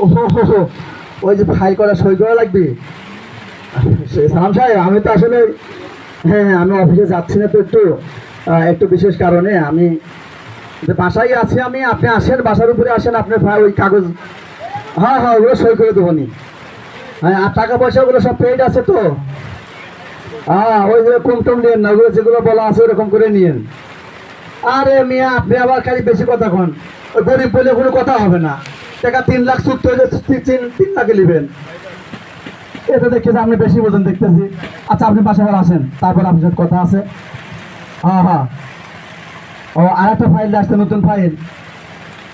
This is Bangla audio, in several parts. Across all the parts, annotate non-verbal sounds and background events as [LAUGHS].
ও ওই যে ফাইল করা সই করা লাগবে? সালাম সাহেব, আমি তো আসলে হ্যাঁ হ্যাঁ আমি অফিসে যাচ্ছি না তো একটু। একটু বিশেষ কারণে আমি, যে বাসায় আছি আমি, আপনি আসেন, বাসার উপরে আসেন, আপনার ওই কাগজ হ্যাঁ হ্যাঁ ওগুলো সই করে দেবো নি। হ্যাঁ আর টাকা পয়সা ওগুলো সব পেইড আছে তো। হ্যাঁ ওইগুলো কম টম নিয়েন না, ওগুলো যেগুলো বলা আছে, ওরকম করে নিয়েন। আরে মিয়া, আপনি আবার খালি বেশি কথা কন। গরিব বলে কোনো কথা হবে না। টাকা তিন লাখ চুক্তি হলে তিন- লাখে নেবেন। এটা দেখতেছি আপনি বেশি বোঝেন দেখতেছি। আচ্ছা আপনি আবার আসেন। তারপর আপনার সাথে কথা আছে। হ্যাঁ হ্যাঁ। ও আর একটা ফাইল আসছে, নতুন ফাইল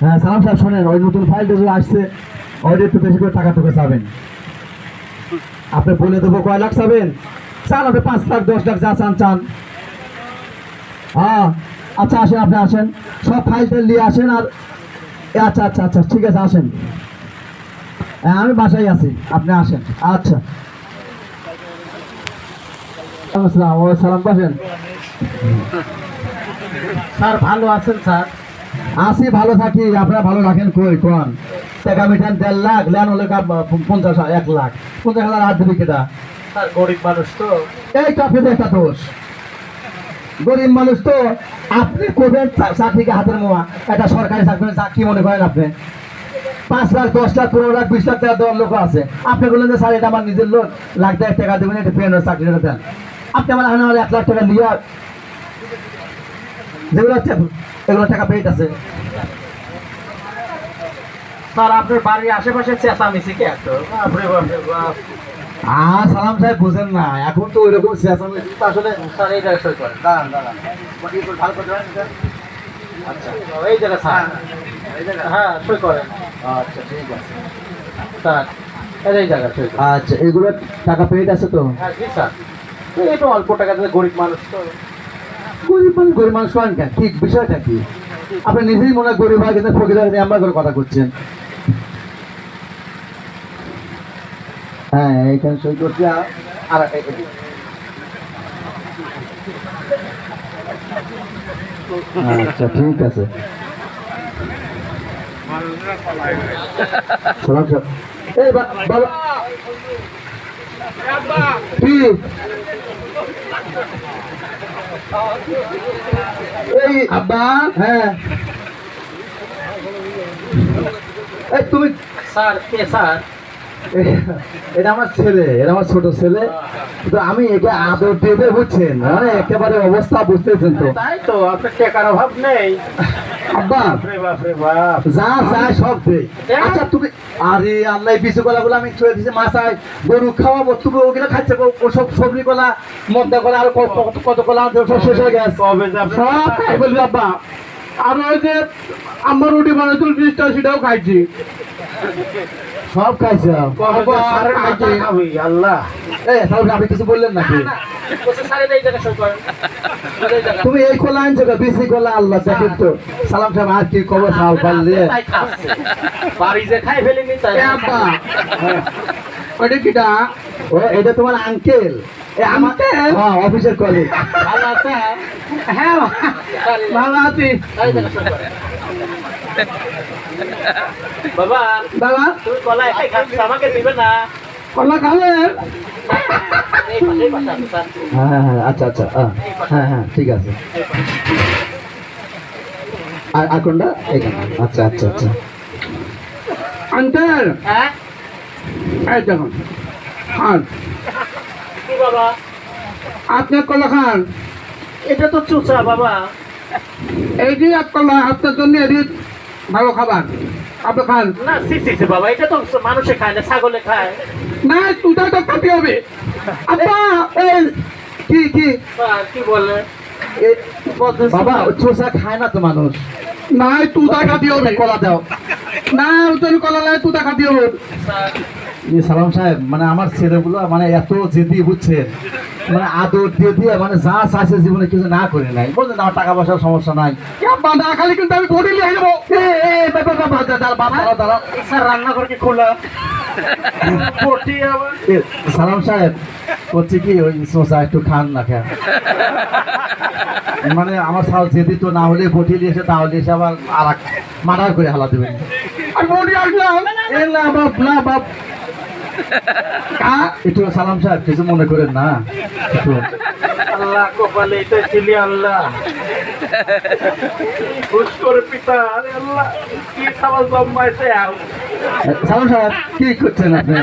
হ্যাঁ সালাম সাহেব, শোনেন, ওই নতুন ফাইলটা যে আসছে, ওইটা একটু বেশি করে টাকা টুকে চাবেন। আপনি বলে দেবো কয় লাখ চাবেন? চান আপনি পাঁচ লাখ, দশ লাখ, যা চান চান। হ্যাঁ আচ্ছা আসেন, আপনি আসেন। সব ফাইল ফাইলটা নিয়ে আসেন আর আচ্ছা আচ্ছা আচ্ছা ঠিক আছে আসেন। আমি বাসায় আছি আপনি আসেন। আচ্ছা। সালাম পাশেন স্যার ভালো আছেন স্যার? আসি ভালো থাকি। আপনারা ভালো রাখেন কই কোন? টাকা মিঠান দেড় লাখ লেন হলে পঞ্চাশ এক লাখ। পঞ্চাশ হাজার দিবি কেটা? স্যার গরিব মানুষ তো। এই কাফের একটা দোষ। গরিব মানুষ তো আপনি করবেন চাকরিকে হাতের মোয়া। একটা সরকারি চাকরি চা- কি মনে করেন আপনি? পাঁচ লাখ দশ লাখ পনেরো লাখ বিশ লাখ টাকা দেওয়ার লোক আছে। আপনি বললেন যে স্যার এটা আমার নিজের লোন লাখ দেড় টাকা দেবেন এটা পেনের চাকরিটা দেন। আপনি আমার হানে আমার এক লাখ টাকা নিয়ে যেগুলো হচ্ছে এগুলো টাকা পেয়ে আছে। স্যার আপনার বাড়ির আশেপাশে চেঁচামেচি কি এত? বাপ। আর সালাম সাহেব বুঝেন না। এখন তো ওই রকম চেঁচামেচি আসলে স্যার এই জায়গায় সই করেন। দাঁড়ান দাঁড়ান। ভালো করে আচ্ছা এই জায়গায় স্যার। এই জায়গা? হ্যাঁ সই করেন। আচ্ছা ঠিক আছে। স্যার আচ্ছা এগুলো টাকা পেইড আছে তো? হ্যাঁ জি স্যার। এই তো অল্প টাকা দিয়ে গরিব মানুষ তো। গরিব মানুষ গরিব মানুষ কেন? ঠিক বিষয়টা কি? আপনি নিজেই মনে হয় গরিব হয় কিন্তু ফকির আমরা করে কথা করছেন। হ্যাঁ এখানে সই করছি আর- আচ্ছা ঠিক আছে। এই হ্যাঁ। এই, তুমি স্যার, কে, স্যার? এটা আমার ছেলে এটা আমার ছোট ছেলে। তো আমি এটা আদর দেবে বুঝছেন? মানে একেবারে অবস্থা বুঝতেছেন তো। তাই তো আপনার টাকার অভাব নেই? যা সব আচ্ছা তুমি আরে আল্লাহ বিচু কলাগুলো আমি ছুঁয়ে দিছি মাছায় গরু খাওয়াবো তুমি ওগুলো খাচ্ছে ও- ওসব সবজি কলা মদ্দা কলা আর কত কলা সব শেষ হয়ে গেছে। কবে সব খাই বলবি আব্বা। আর ওই যে আমার রুটি বানাইছিল জিনিসটা সেটাও খাইছি। সব খাইছে। আল্লাহ। এই তাহলে আপনি কিছু বললেন নাকি? তুমি এই খোলা আনছো বেশি খোলা আল্লাহ দেখেন তো সালাম সাহেব আর কি খবর সাল পারলে? বাড়ি যে খাই ফেলিনি তাই ওটা কিটা? ও এটা তোমার আঙ্কেল আঙ্কেল হ্যাঁ অফিসের কলিগ ভালো আছে? হ্যাঁ ভালো আছি। বাবা বাবা। তুমি কলা একাই খাচ্ছ আমাকে দিবে না। কলা হ্যাঁ হ্যাঁ হ্যাঁ আচ্ছা আচ্ছা হ্যাঁ হ্যাঁ ঠিক আছে। আর আর কোনটা? এখানে। আচ্ছা আচ্ছা আচ্ছা। আঙ্কেল! হ্যাঁ? এই দেখুন খান। কি বাবা? আপনার কলা খান। এটা তো চুচা বাবা। এই যে আপনার জন্য এটি ভালো খাবার। আপনি খান। না সি সি সি বাবা এটা তো মানুষে খায় না ছাগলে খায়। না তুটা তো খেতে হবে। আপা এই কি কি? কি বলে? এ- বাবা চোষা খায় না তো মানুষ। না তুতা খাতি হবে। কলা দাও। না উত্তর কলা লাই তুতা খাতি হবে। স্যার ই সালাম সাহেব মানে আমার ছেলেগুলো মানে এত জেদি বুঝছেন মানে আদর দিয়ে দিয়ে মানে যা চাইছে জীবনে কিছু না করে নাই। বলছেন আমার টাকা পয়সার সমস্যা নাই। না খালি কিন্তু আমি বডি লিয়ে যাব। স্যার রান্নাঘর কি খোলা? সালাম সাহেব করছে কি ওই সোসা একটু খান না খান মানে আমার সাল যেদি তো না হলে বটিয়ে এসে তাহলে এসে আবার আর মার্ডার করে হালা দেবেন। আমি বডি আসলাম না বাপ না বাপ। একটু সালাম সাহেব কিছু মনে করেন না। আল্লাহ কপালে এটা ছিলি আল্লাহ। খুশ করে পিতা আরে আল্লাহ কি খাবার জন্মাইছে সালাম সাহেব কি করছেন আপনি?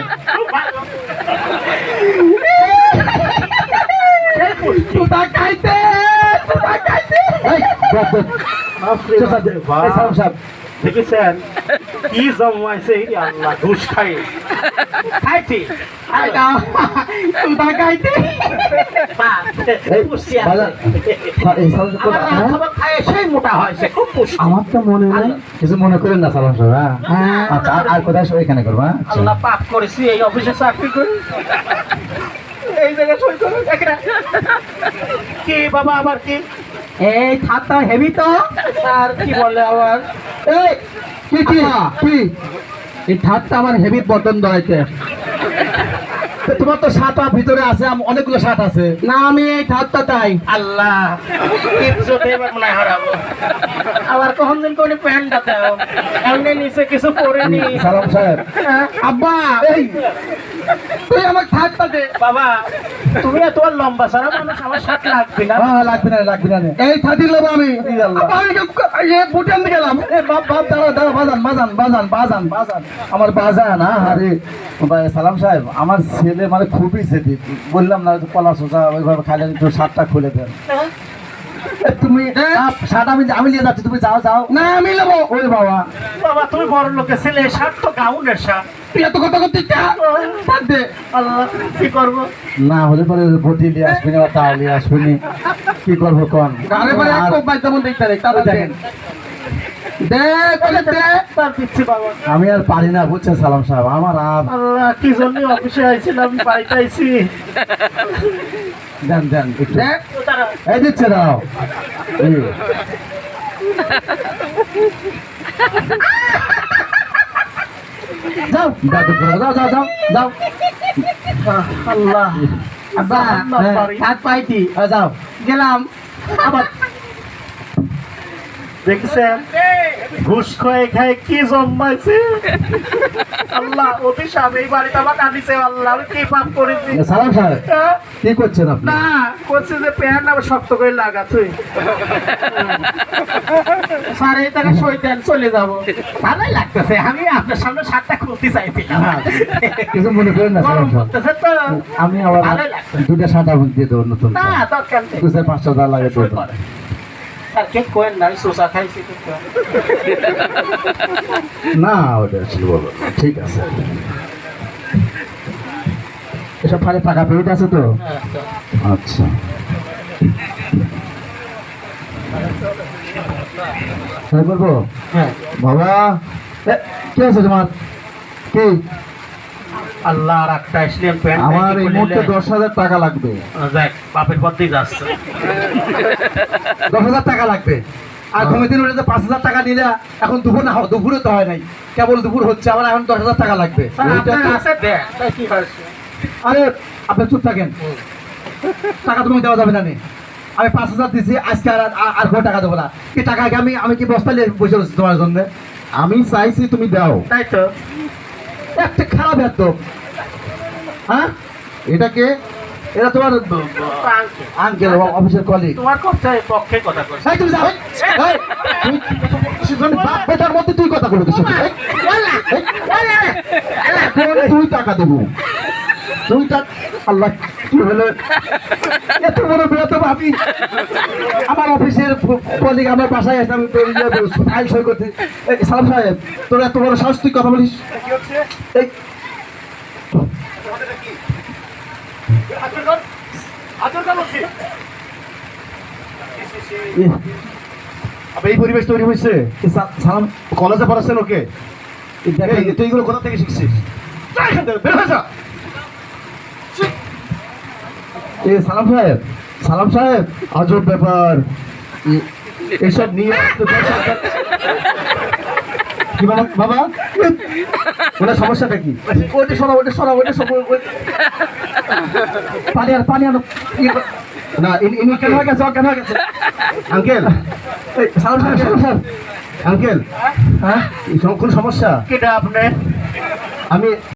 তুতা খাইতে তুতা খাইতে। সালাম সাহেব। দেখেছেন? কি জন্মাইছে আল্লাহ ঘুষ খাই খাইছি পুষ্টি হ্যাঁ? খায় সেই মোটা হয়েছে খুব পুষ্টি আমার তো মনে নেই কিছু মনে করেন না সালাম সাহেব। আচ্ছা আর- আর কোথায় সব এখানে করবা। আল্লাহ পাপ করেছি এই অফিসে চাকরি করি এই জায়গায় সই কি বাবা আবার কি এই খাতা হেভি তো আর কি বলে আবার এই কি কি কি এই ঠাটটা আমার হেভি হয়েছে তো তোমার তো শার্ট ভিতরে আছে অনেকগুলো শার্ট আছে। না আমি এই ঠাটটা তাই আল্লাহ হয় আবার কখন দিন কোন প্যান্টটা দাও। এমনি নিচে কিছু পরেনি সালাম সাহেব। আব্বা এই তুই আমার ঠাটটা দে। বাবা তুমি এত লম্বা সারা মানুষ আমার সাথে লাগবে না। হ্যাঁ লাগবে না লাগবে না এই আমি আমি এ বুটান গেলাম? এ বাপ বাপ দাঁড়া দাঁড়া বাজান বাজান বাজান বাজান বাজান। আমার বাজান হ্যাঁ আরে ভাই, সালাম সাহেব আমার ছেলে মানে খুবই সেটি বললাম না কলা সোজা ওইভাবে খাইলে একটু শার্টটা খুলে দেন। এ, তুমি শার্ট আমি আমি নিয়ে যাচ্ছি তুমি যাও যাও। না আমি নেব। ওরে বাবা। বাবা তুমি বড় লোকের ছেলে শার্ট তো গাউনের শার্ট তুই এত কথা করতে দে। আল্লাহ কি করব? না হলে পরে বটি নিয়ে আসবে না তাও নিয়ে আসবে কি করব কন? গাড়ি পরে এক আর- কোপ দেখতে রে তারা দেখেন। দেখেন। দে বলে দে। তার পিচ্ছি বাবা। আমি আর পারি না বুঝছেন সালাম সাহেব। আমার আর কি জন্য অফিসে আইছিলাম বাড়িতে আইছি। দেন দেন এই দিচ্ছে দাও। যাও দাদু যাও যাও যাও। যাও আল্লাহ। হাত যাও। গেলাম। আবার। দেখছেন? ঘুষ খয়ে খায় কি জন্মাইছে? আল্লাহ অভিশাপ এই বাড়িতে আমার কাঁদিছে আল্লাহ আমি কি পাপ করেছি? সালাম সাহেব হ্যাঁ? কি করছেন আপনি? না করছে যে প্যান্ট আবার শক্ত করে লাগা তুই। স্যার এই টাকা সই দেন চলে যাব। ভালোই লাগতেছে আমি আপনার সামনে খুলতে চাইছিলাম। হ্যাঁ, কিছু মনে করেন না সালাম সাহেব। তো। আমি আবার। দুটা আপনি দিয়ে দেবো নতুন না দরকার নেই। পাঁচশো টাকা লাগে সই দেবো করে। স্যার কে কোয়েন না শোষা খাইছি না ওটা আসলে বলো ঠিক আছে। এসব ফাইলে টাকা আছে তো? আচ্ছা। বলব? হ্যাঁ। বাবা? কি আছে তোমার? কি? আল্লাহ আর একটা আসলেন প্যান্ট আমার এই মুহূর্তে দশ হাজার টাকা লাগবে। দেখ বাপের পথেই যাচ্ছে। [LAUGHS] দশ হাজার টাকা লাগবে। আর ঘুমে দিন উঠে পাঁচ হাজার টাকা নিলে এখন দুপুর না হয় দুপুরে তো হয় নাই। কেবল দুপুর হচ্ছে আমার এখন দশ হাজার টাকা লাগবে। আপনার আরে আপনি চুপ থাকেন। টাকা তুমি দেওয়া যাবে না আমি পাঁচ হাজার দিছি আজকে আর আর- কোনো টাকা দেবো না। কি টাকা কি আমি আমি কি বস্তা নিয়ে বসে রয়েছি তোমার জন্য? আমি চাইছি তুমি দাও। তাই তো। একটা খারাপ একদম হ্যাঁ? এটা কে? এটা তোমার আঙ্কেল, অফিসের কলিগ তোমার কথা পক্ষে কথা করছে এই তুমি যাও তুই- বাপ বেটার মধ্যে তুই কথা বলে দিস তুই টাকা দেবো। তুই টাকা আল্লাহ কি হলো? এত বড় বিয়ে তো ভাবি। আমার অফিসের কলিগ আমার বাসায় আসে আমি তোর ইয়ে ফাইল সই করতে সালাম সাহেব তোর এত বড় সাহস তুই কথা বলিস? এই ইয়ে, আবার এই পরিবেশ তৈরি হয়েছে। সালাম কলেজে পড়াচ্ছেন ওকে? তুই এগুলো কোথা থেকে শিখছিস। এ সালাম সাহেব সালাম সাহেব। আজব ব্যাপার। এসব নিয়ে কি বাবা? ওনার সমস্যাটা কি? ওটা সরা ওটা সরা ওটা সব পানি আর পানি আনো ইয়ে না ইনি ইনি কেন গেছে? কেন গেছে? আঙ্কেল। সালাম সাহেব সালাম সাহেব আঙ্কেল। হ্যাঁ? কোন সমস্যা? কেটা আপনি আমি